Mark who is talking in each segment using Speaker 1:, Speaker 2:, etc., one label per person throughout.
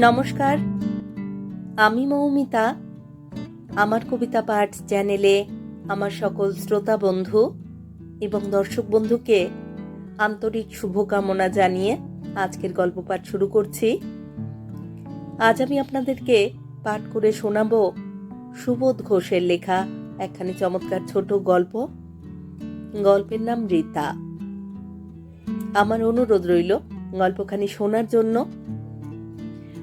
Speaker 1: নমস্কার। আমি মৌমিতা। আমার কবিতা পাঠ চ্যানেলে আমার সকল শ্রোতা বন্ধু এবং দর্শক বন্ধুকে আন্তরিক শুভকামনা জানিয়ে আজকের গল্প পাঠ শুরু করছি। আজ আমি আপনাদেরকে পাঠ করে শোনাব সুবোধ ঘোষের লেখা একখানি চমৎকার ছোট গল্প। গল্পের নাম রীতা। আমার অনুরোধ রইল গল্পখানি শোনার জন্য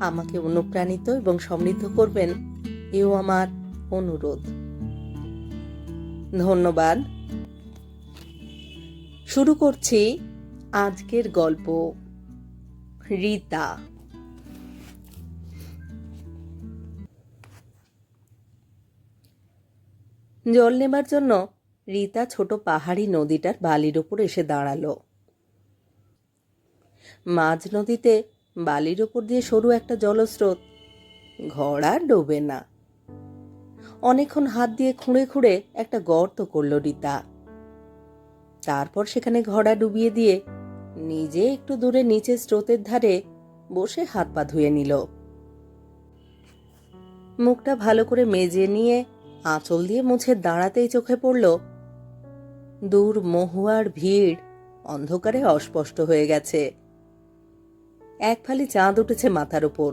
Speaker 1: আমাকে অনুপ্রাণিত এবং সমৃদ্ধ করবেন এও আমার অনুরোধ। ধন্যবাদ। শুরু করছি আজকের গল্প, রীতা। জল নেবার জন্য রীতা ছোট পাহাড়ি নদীটার বালির ওপর এসে দাঁড়াল। মাঝ নদীতে বালির ওপর দিয়ে সরু একটা জলস্রোত। ঘোড়া ডোবে না। অনেকক্ষণ হাত দিয়ে খুঁড়ে খুঁড়ে একটা গর্ত করল রীতা। তারপর সেখানে ঘোড়া ডুবিয়ে দিয়ে নিজে একটু দূরে নিচে স্রোতের ধারে বসে হাত পা ধুয়ে নিল। মুখটা ভালো করে মেজে নিয়ে আঁচল দিয়ে মুছে দাঁড়াতেই চোখে পড়ল, দূর মহুয়ার ভিড় অন্ধকারে অস্পষ্ট হয়ে গেছে। এক ফালি চাঁদ উঠেছে মাথার উপর।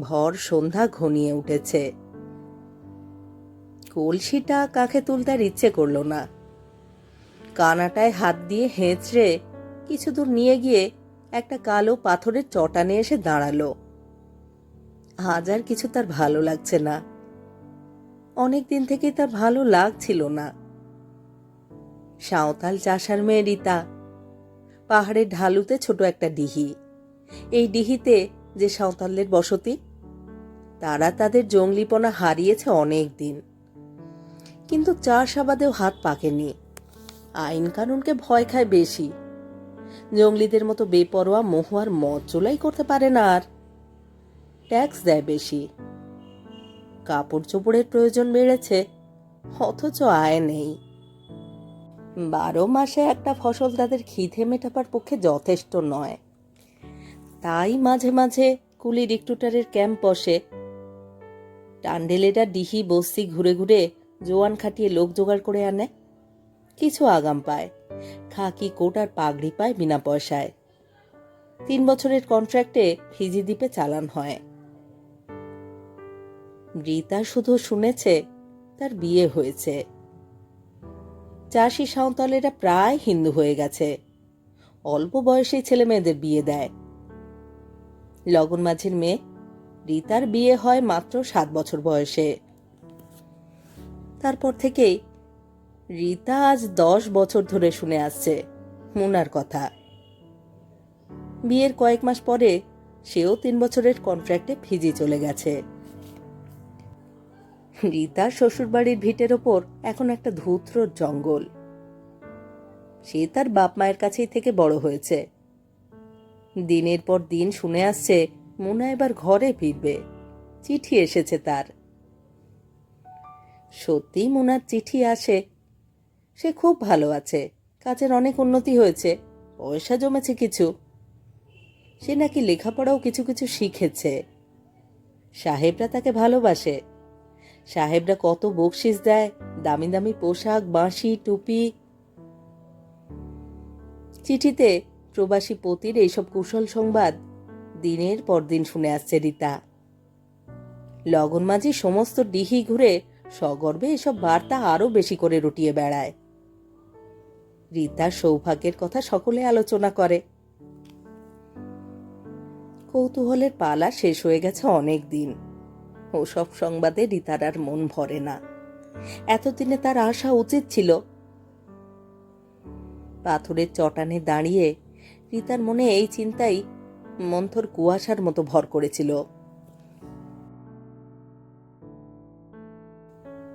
Speaker 1: ভর সন্ধ্যা ঘনিয়ে উঠেছে। কলসিটা কাকে তুলতার ইচ্ছে করল না। কানাটায় হাত দিয়ে হেঁচড়ে কিছু দূর নিয়ে গিয়ে একটা কালো পাথরের চটানে এসে দাঁড়াল। আজ আর কিছু তার ভালো লাগছে না। অনেক দিন থেকেই তার ভালো লাগছিল না। সাঁওতাল চাষার মেয়ে রীতা, পাহাড়ের ঢালুতে ছোট একটা ডিহি। এই ডিহিতে যে সাঁওতালদের বসতি, তারা তাদের জঙ্গলিপনা হারিয়েছে অনেক দিন। কিন্তু চাষাবাদেও হাত পাকেনি। আইন কানুনকে ভয় খায় বেশি। জঙ্গলিদের মতো বেপরোয়া মহুয়ার মদ চোলাই করতে পারে না আর। ট্যাক্স দেয় বেশি। কাপড় চোপড়ের প্রয়োজন বেড়েছে, অথচ আয় নেই। বারো মাসে একটা ফসল তাদের খিদে মেটাবার পক্ষে যথেষ্ট নয়। তাই মাঝে মাঝে কুলি রিক্রুটারের ক্যাম্প বসে। টান্ডেলেরা ডিহি, বস্তি ঘুরে ঘুরে জোয়ান খাটিয়ে লোক জোগাড় করে আনে। কিছু আগাম পায়। খাকি, কোট আর পাগড়ি পায় বিনা পয়সায়। তিন বছরের কন্ট্রাক্টে ফিজি দ্বীপে চালান হয়। রীতা শুধু শুনেছে, তার বিয়ে হয়েছে। চাষি সাঁওতালেরা প্রায় হিন্দু হয়ে গেছে। অল্প বয়সী ছেলে মেয়েদের বিয়ে দেয়। লগন মাঝির মেয়ে। রিতার বিয়ে হয় মাত্র সাত বছর বয়সে। তারপর থেকেই রিতা আজ দশ বছর ধরে শুনে আসছে মুনার কথা। বিয়ের কয়েক মাস পরে সেও তিন বছরের কন্ট্রাক্টে ফিজি চলে গেছে। রীতার শ্বশুরবাড়ির ভিটের ওপর এখন একটা ধূত্র জঙ্গল। সে তার বাপ মায়ের কাছেই থেকে বড় হয়েছে। দিনের পর দিন শুনে আসছে, মুনা এবার ঘরে ফিরবে। চিঠি এসেছে তার। সত্যি মোনার চিঠি আসে। সে খুব ভালো আছে, কাজের অনেক উন্নতি হয়েছে, পয়সা জমেছে কিছু। সে নাকি লেখাপড়াও কিছু কিছু শিখেছে। সাহেবরা তাকে ভালোবাসে। সাহেবরা কত বকশিস দেয়, দামি দামি পোশাক, বাঁশি, টুপি। চিঠিতে প্রবাসী পতির এইসব কুশল সংবাদ দিনের পর দিন শুনে আসছে রীতা। লগন মাঝি সমস্ত ডিহি ঘুরে সগর্বে এসব বার্তা আরও বেশি করে রটিয়ে বেড়ায়। রীতার সৌভাগ্যের কথা সকলে আলোচনা করে। কৌতূহলের পালা শেষ হয়ে গেছে অনেক দিন। ওসব সংবাদে রীতার আর মন ভরে না। এতদিনে তার আসা উচিত ছিল, পাথরের চটানে দাঁড়িয়ে রিতার মনে এই চিন্তাই মন্থর কুয়াশার মতো ভর করেছিল।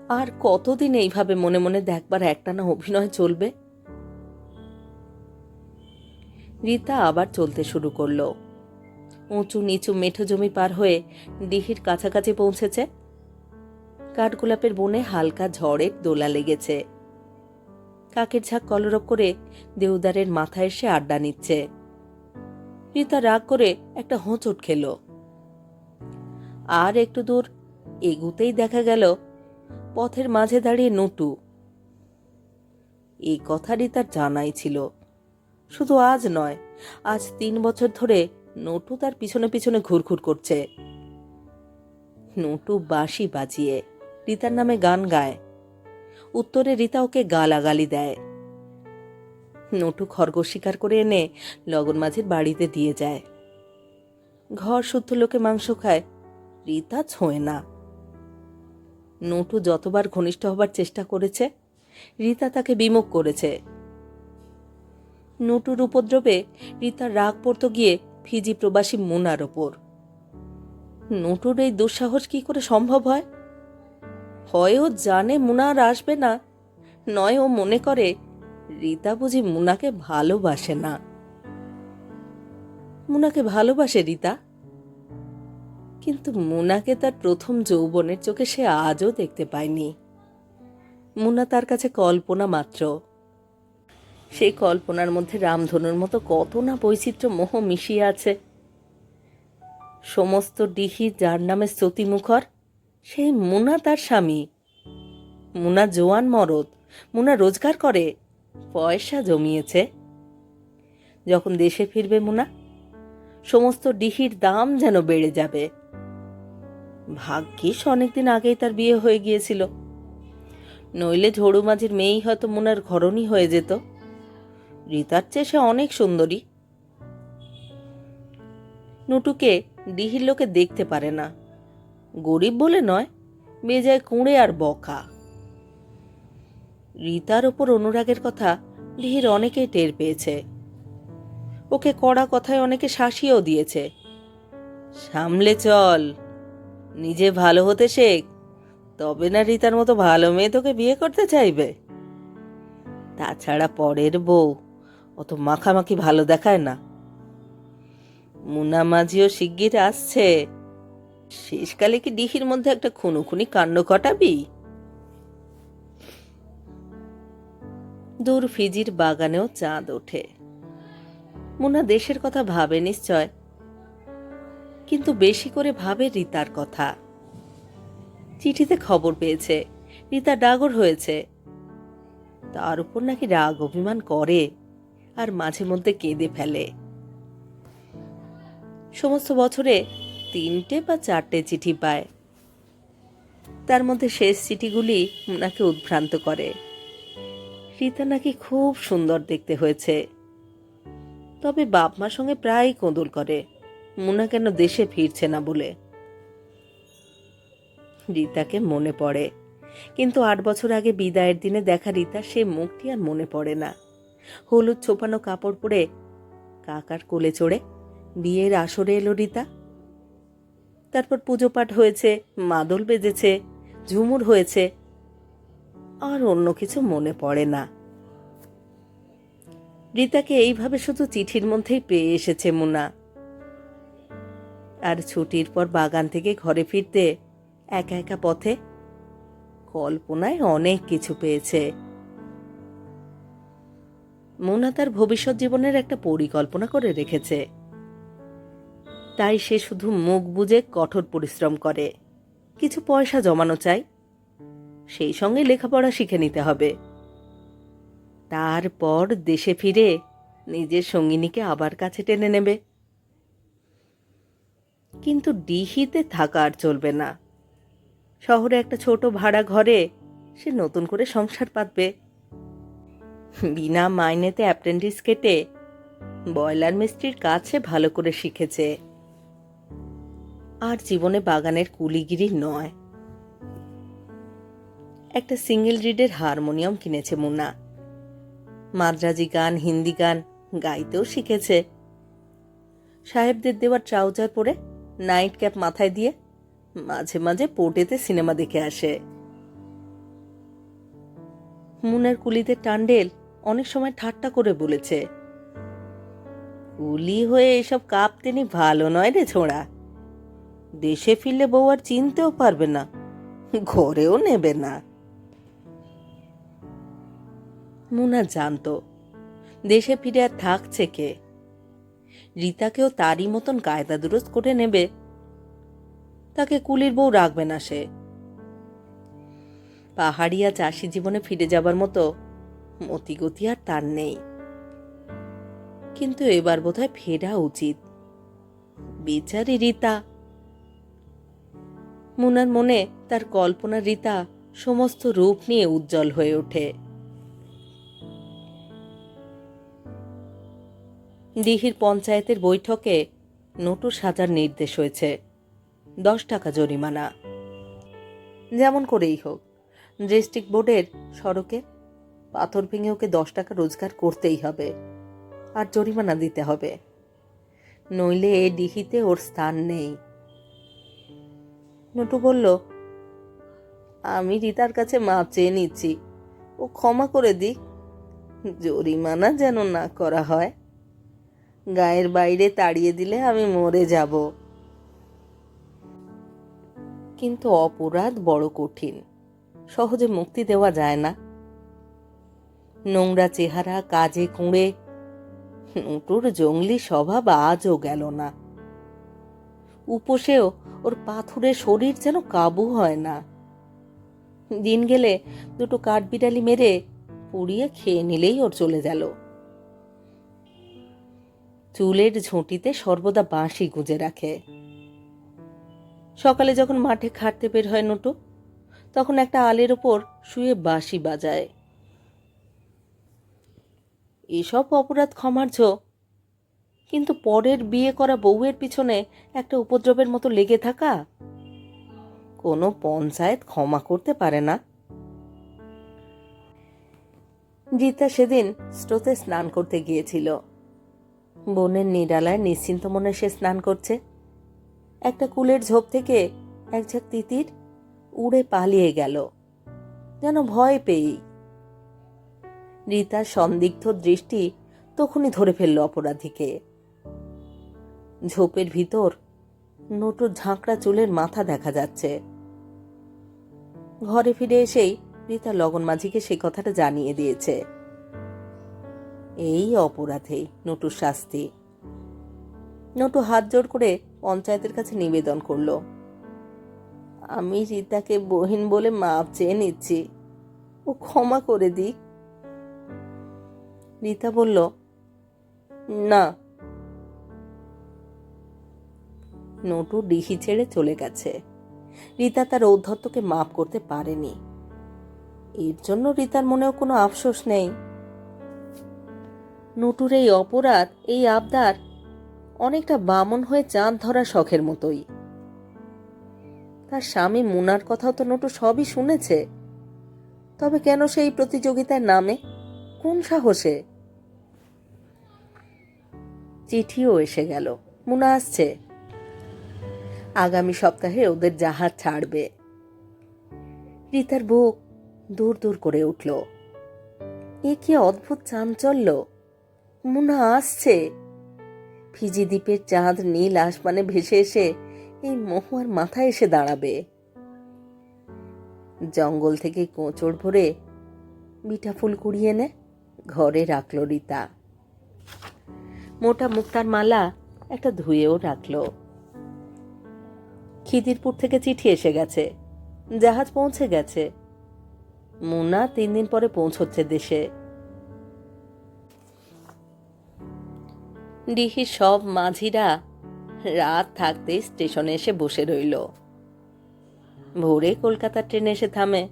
Speaker 1: আর কতদিন এইভাবে মনে মনে দেখবার একটানা অভিনয় চলবে? রিতা আবার চলতে শুরু করল। উঁচু নিচু মেঠো জমি পার হয়ে দিঘির কাছাকাছি পৌঁছেছে। কাঠগোলাপের বনে হালকা ঝড়ের দোলা লেগেছে। কাকের ঝাঁক কলরব করে দেউদারের মাথায় এসে আড্ডা নিচ্ছে। রীতা রাগ করে একটা হোঁচট খেল। আর একটু দূর এগুতেই দেখা গেল পথের মাঝে দাঁড়িয়ে নটু। এই কথাটি তার জানাই ছিল। শুধু আজ নয়, আজ তিন বছর ধরে নটু তার পিছনে পিছনে ঘুরঘুর করছে। নটু বাঁশি বাজিয়ে রীতার নামে গান গায়। উত্তরে রীতা ওকে গালাগালি দেয়। নটু খরগোশ শিকার করে এনে লগন মাঝির বাড়িতে দিয়ে যায়। ঘর শুদ্ধ লোকে মাংস খায়, রীতা ছোঁয় না। নটু যতবার ঘনিষ্ঠ হবার চেষ্টা করেছে, রীতা তাকে বিমুখ করেছে। নটুর উপদ্রবে রীতার রাগ পড়তো গিয়ে ফিজি প্রবাসী মুনার ওপর। নটুর এই দুঃসাহস কি করে সম্ভব হয়? হয় ও জানে মুনা আর আসবে না। নয় ও মনে করে, রীতা বুঝি মুনাকে ভালোবাসে না। মুনাকে ভালোবাসে রীতা? কিন্তু মুনাকে তার প্রথম যৌবনের চোখে সে আজও দেখতে পায়নি। মুনা তার কাছে কল্পনা মাত্র। সেই কল্পনার মধ্যে রামধনুর মতো কত না বৈচিত্র্য মোহ মিশিয়ে আছে। সমস্ত ডিহি যার নামে স্তুতিমুখর সেই মুনা তার স্বামী। মুনা জোয়ান মরদ। মুনা রোজগার করে, পয়সা জমিয়েছে। যখন দেশে ফিরবে মুনা, সমস্ত ডিহির দাম যেন বেড়ে যাবে। ভাগ্যিস অনেকদিন আগেই তার বিয়ে হয়ে গিয়েছিল। নইলে ঝড়ু মাঝির মেয়েই হয়তো মুনার ঘরণই হয়ে যেত। রিতার চেয়ে সে অনেক সুন্দরী। নুটুকে ডিহির লোকে দেখতে পারে না। গরিব বলে নয়, বেজায় কুঁড়ে আর বকা। রীতার ওপর অনুরাগের কথা ডিহির অনেকেই টের পেয়েছে। ওকে কড়া কথায় অনেকে শাসিয়েও দিয়েছে। সামলে চল, নিজে ভালো হতে শেখ, তবে না রীতার মতো ভালো মেয়ে তোকে বিয়ে করতে চাইবে। তাছাড়া পরের বউ, অত মাখামাখি ভালো দেখায় না। মুনা মাঝিও শিগগির আসছে। শেষকালে কি ডিহির মধ্যে একটা খুনুখুনি কাণ্ড ঘটাবি? দূর ফিজির বাগানেও চাঁদ ওঠে। মুনা দেশের কথা ভাবে নিশ্চয়, কিন্তু বেশি করে ভাবে রীতার কথা। চিঠিতে খবর পেয়েছে, রীতা ডাগর হয়েছে। তার উপর নাকি রাগ অভিমান করে আর মাঝে মধ্যে কেঁদে ফেলে। সমস্ত বছরে তিনটে বা চারটে চিঠি পায়। তার মধ্যে শেষ চিঠিগুলি মুনাকে উদ্ভ্রান্ত করে। রীতা নাকি খুব সুন্দর দেখতে হয়েছে। তবে বাপ মার সঙ্গে প্রায় কোঁদল করে। মুনা কেন দেশে ফিরছে না বলে। রীতাকে মনে পড়ে। কিন্তু আট বছর আগে বিদায়ের দিনে দেখা রীতা, সে মুখটি আর মনে পড়ে না। হলুদ ছোপানো কাপড় পরে কাকার কোলে চড়ে বিয়ের আসরে এলো রীতা। তারপর পুজো পাঠ হয়েছে, মাদল বেজেছে, ঝুমুর হয়েছে। আর অন্য কিছু মনে পড়ে না। রীতাকে এইভাবে শুধু চিঠির মধ্যেই পেয়ে এসেছে মুনা। আর ছুটির পর বাগান থেকে ঘরে ফিরতে একা একা পথে কল্পনায় অনেক কিছু পেয়েছে। মুনা তার ভবিষ্যৎ জীবনের একটা পরিকল্পনা করে রেখেছে। তাই সে শুধু মুখ বুজে কঠোর পরিশ্রম করে। কিছু পয়সা জমানো চাই। সেই সঙ্গে লেখাপড়া শিখে নিতে হবে। তারপর দেশে ফিরে নিজের সঙ্গিনীকে আবার কাছে টেনে নেবে। কিন্তু ডিহিতে থাকা আর চলবে না। শহরে একটা ছোট ভাড়া ঘরে সে নতুন করে সংসার পাতবে। বিনা মাইনেতে অ্যাপ্রেন্টিস কেটে বয়লার মিস্ত্রির কাছে ভালো করে শিখেছে। আর জীবনে বাগানের কুলিগিরি নয়। একটা সিঙ্গেল রিডের হারমোনিয়াম কিনেছে মুন্না। মাদ্রাজি গান, হিন্দি গান গাইতেও শিখেছে। সাহেবদের দেওয়া ট্রাউজার পরে নাইট ক্যাপ মাথায় দিয়ে মাঝে মাঝে পোর্টেতে সিনেমা দেখে আসে। মুনার কুলিদের টান্ডেল অনেক সময় ঠাট্টা করে বলেছে। কুলি হয়ে এসব কাপ তিনি ভালো নয় রে ছোঁড়া। দেশে ফিরলে বউ আর চিনতেও পারবে না, ঘরেও নেবে না। মুনা জানতো, দেশে ফিরে আর থাকছে কে? রীতাকেও তারই মতন কায়দা দুরস্ত করে নেবে। তাকে কুলির বউ রাখবে না সে। পাহাড়িয়া চাষি জীবনে ফিরে যাবার মতো মতিগতি আর তার নেই। কিন্তু এবার বোধহয় ফেরা উচিত। বেচারি রীতা মুনার মনে তার কল্পনা রীতা সমস্ত রূপ নিয়ে উজ্জ্বল হয়ে ওঠে। দিহির পঞ্চায়েতের বৈঠকে নোটু সাজার নির্দেশ হয়েছে। দশ টাকা জরিমানা। যেমন করেই হোক, ডিস্ট্রিক্ট বোর্ডের সড়কে পাথর ভেঙে ওকে দশ টাকা রোজগার করতেই হবে আর জরিমানা দিতে হবে। নইলে এ ডিহিতে ওর স্থান নেই। নটু বলল, আমি রিতার কাছে মাপ চেয়ে নিচ্ছি। ও ক্ষমা করে দিক। জরিমানা যেন না করা হয়। গায়ের বাইরে তাড়িয়ে দিলে আমি মরে যাব। কিন্তু অপরাধ বড় কঠিন। সহজে মুক্তি দেওয়া যায় না। নোংরা চেহারা, কাজে কুঁড়ে, নুটুর জঙ্গলি স্বভাব আজও গেল না। উপসেও ওর পাথুরে শরীর যেন কাবু হয় না। দিন গেলে দুটো কাঠবিড়ালি মেরে পুড়িয়ে খেয়ে নিলেই ওর চলে গেল। চুলের ঝুঁটিতে সর্বদা বাঁশি গুঁজে রাখে। সকালে যখন মাঠে খাটতে বের হয় নটু, তখন একটা আলের ওপর শুয়ে বাঁশি বাজায়। এসব অপরাধ ক্ষমার্য কিন্তু পরের বিয়ে করা বউয়ের পিছনে একটা উপদ্রবের মতো লেগে থাকা? কোনো পঞ্চায়েত ক্ষমা করতে পারে না। রীতা সেদিন স্রোতে স্নান করতে গিয়েছিল। বনের নিরালায় নিশ্চিন্ত মনে সে স্নান করছে। একটা কুলের ঝোপ থেকে এক ঝাঁক তিতির উড়ে পালিয়ে গেল। যেন ভয় পেয়েই। রীতার সন্দিগ্ধ দৃষ্টি তখনই ধরে ফেলল অপরাধীকে। ঝোপের ভিতর নটুর ঝাঁকড়া চুলের মাথা দেখা যাচ্ছে। ঘরে ফিরে এসেই রীতা লগন মাঝিকে সে কথাটা জানিয়ে দিয়েছে। এই অপরাধে নটুর শাস্তি। নটু হাত জোড় করে পঞ্চায়েতের কাছে নিবেদন করল। আমি রীতাকে বহিন বলে মাপ চেয়ে নিচ্ছি। ও ক্ষমা করে দিক। রীতা বলল, না নটু ডিহি ছেড়ে চলে গেছে। রীতা তার ঔদ্ধত্যকে মাপ করতে পারেনি। এর জন্য রীতার মনেও কোনো আফসোস নেই। নটুর এই অপরাধ, এই আবদার অনেকটা বামন হয়ে চাঁদ ধরা শখের মতোই। তার স্বামী মুনার কথাও তো নটু সবই শুনেছে। তবে কেন সেই প্রতিযোগিতার নামে? কোন সাহসে? চিঠিও এসে গেল। মুনা আসছে। আগামী সপ্তাহে ওদের জাহাজ ছাড়বে। রিতার বুক দূর দূর করে উঠল। এ কি অদ্ভুত চাঞ্চল্য! মুনা আসছে। ফিজি দ্বীপের চাঁদ নীল আসমানে ভেসে এসে এই মহুয়ার মাথায় এসে দাঁড়াবে। জঙ্গল থেকে কোঁচড় ভরে বিটা ফুল কুড়িয়ে এনে ঘরে রাখল রিতা। মোটা মুক্তার মালা একটা ধুয়েও রাখল। খিদিরপুর থেকে চিঠি এসে গেছে। জাহাজ পৌঁছে গেছে। মুনা তিন দিন পরে পৌঁছচ্ছে দেশে। ডিহির সব মাঝিরা রাত থাকতে স্টেশনে এসে বসে রইল। ভোরে কলকাতার ট্রেন এসে থামে।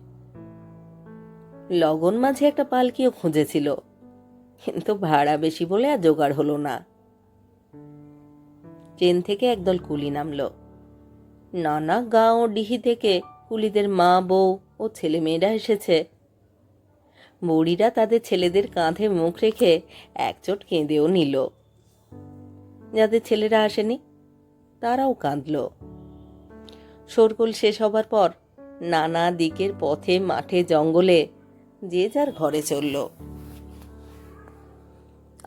Speaker 1: লগন মাঝে একটা পালকিও খুঁজেছিল। কিন্তু ভাড়া বেশি বলে আর জোগাড় হলো না। ট্রেন থেকে একদল কুলি নামলো। নানা গাঁও ও ডিহি থেকে কুলিদের মা, বউ ও ছেলে মেয়েরা এসেছে। বুড়িরা তাদের ছেলেদের কাঁধে মুখ রেখে একচোট কেঁদেও নিল। যাদের ছেলেরা আসেনি, তারাও কাঁদল। শোরগোল শেষ হবার পর নানা দিকের পথে মাঠে, জঙ্গলে যে যার ঘরে চলল।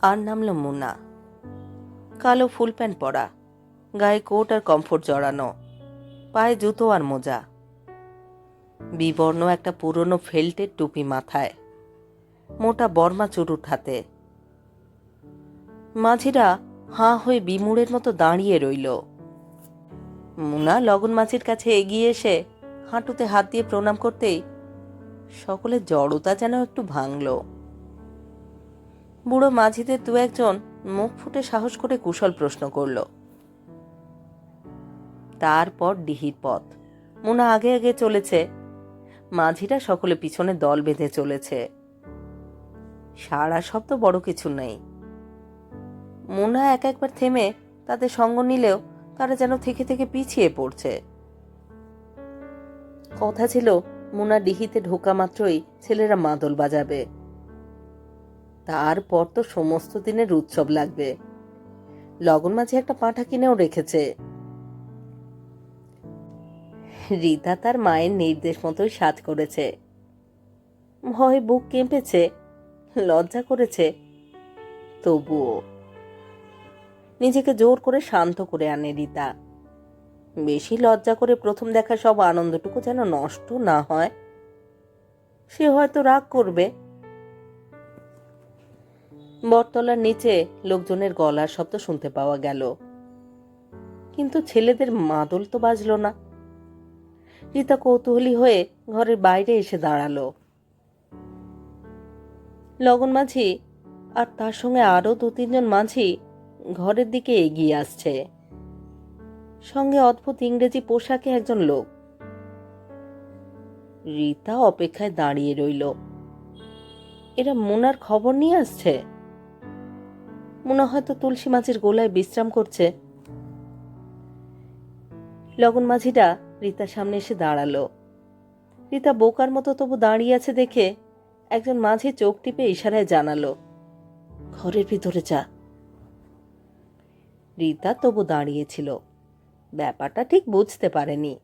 Speaker 1: আর নামলো মুনা কালো ফুল প্যান্ট পরা, গায়ে কোট আর কমফোর্ট জড়ানো। পায়ে জুতো আর মোজা। বিবর্ণ একটা পুরনো ফেল্টের টুপি মাথায়। মোটা বর্মা চুরুট হাতে মাঝিরা হাঁ হয়ে বিমুড়ের মতো দাঁড়িয়ে রইল। মুনা লগন মাঝির কাছে এগিয়ে এসে হাঁটুতে হাত দিয়ে প্রণাম করতেই সকলের জড়তা যেন একটু ভাঙল। বুড়ো মাঝিদের দু একজন মুখ ফুটে সাহস করে কুশল প্রশ্ন করল তারপর ডিহির পথ। মুনা আগে আগে চলেছে। মাঝিরা সকলে পিছনে দল বেঁধে চলেছে। সারা শব্দ বড় কিছু নেই। মুনা এক একবার থেমে তাদের সঙ্গ নিলেও তারা যেন থেকে থেকে পিছিয়ে পড়ছে। কথা ছিল, মুনা ডিহিতে ঢোকা মাত্রই ছেলেরা মাদল বাজাবে। তারপর তো সমস্ত দিনের উৎসব লাগবে। লগন মাঝে একটা পাঁঠা কিনেও রেখেছে। রীতা তার মায়ের নির্দেশ মতোই সাজ করেছে। ভয় বুক কেঁপেছে, লজ্জা করেছে। তবুও নিজেকে জোর করে শান্ত করে আনে রীতা। বেশি লজ্জা করে প্রথম দেখা সব আনন্দটুকু যেন নষ্ট না হয়। সে হয়তো রাগ করবে। বটতলার নিচে লোকজনের গলার শব্দ শুনতে পাওয়া গেল। কিন্তু ছেলেদের মাদল তো বাজলো না। রীতা কৌতূহলী হয়ে ঘরের বাইরে এসে দাঁড়াল। লগন মাঝি আর তার সঙ্গে আরও দু তিনজন মাঝি ঘরের দিকে এগিয়ে আসছে। সঙ্গে অদ্ভুত ইংরেজি পোশাকে একজন লোক। রীতা অপেক্ষায় দাঁড়িয়ে রইল। এরা মোনার খবর নিয়ে আসছে? মুনা হয়তো তুলসী মাছের গোলায় বিশ্রাম করছে। লগন মাঝিটা রীতার সামনে এসে দাঁড়াল। রীতা বোকার মতো তবু দাঁড়িয়ে আছে দেখে একজন মাঝি চোখ টিপে ইশারায় জানালো, ঘরের ভিতরে যা। রীতা তবু দাঁড়িয়েছিল। ব্যাপারটা ঠিক বুঝতে পারেনি।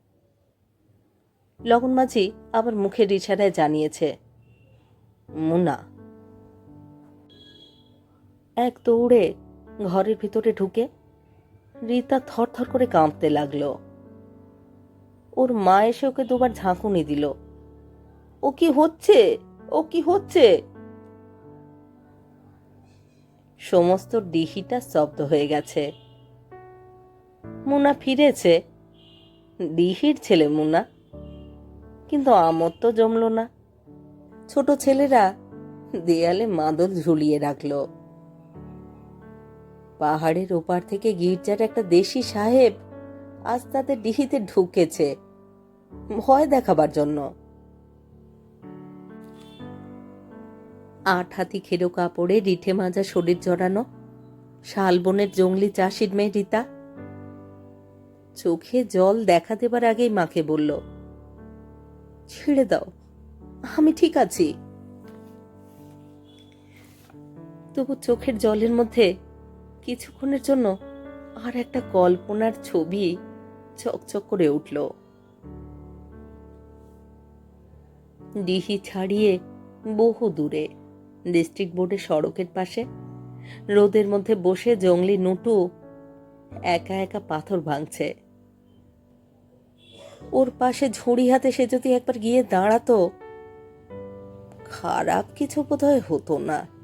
Speaker 1: লগন মাঝি আবার মুখের ইশারায় জানিয়েছে, মুনা, এক দৌড়ে ঘরের ভিতরে ঢুকে রীতা থরথর করে কাঁপতে লাগল। ওর মা এসে ওকে দুবার ঝাঁকুনি দিল। ও কি হচ্ছে? ও কি হচ্ছে? সমস্ত ডিহিটা স্তব্ধ হয়ে গেছে। মুনা ফিরেছে। ডিহির ছেলে মুনা। কিন্তু আমর তো জমল না। ছোট ছেলেরা দেয়ালে মাদল ঝুলিয়ে রাখল। পাহাড়ের ওপার থেকে গির্জার একটা দেশি সাহেব আজ তাদের ডিহিতে ঢুকেছে। ভয় দেখাবার জন্য। আট হাতি খেরো কাপড়ে, রিঠে মাজা শরীর জড়ানো শালবনের জঙ্গলি চাষির মেয়ে রীতা। চোখে জল দেখা দেবার আগেই মাকে বলল, ছেড়ে দাও, আমি ঠিক আছি। তবু চোখের জলের মধ্যে কিছুক্ষণের জন্য আর একটা কল্পনার ছবি চকচক করে উঠল। ডিহি ছাড়িয়ে বহু দূরে। ডিস্ট্রিক্ট বোর্ডের সড়কের পাশে। রোদের মধ্যে বসে জঙ্গলি নুটু একা একা পাথর ভাঙছে। ওর পাশে ঝুড়ি হাতে সে যদি একবার গিয়ে দাঁড়াতো, খারাপ কিছু বোধহয় হতো না।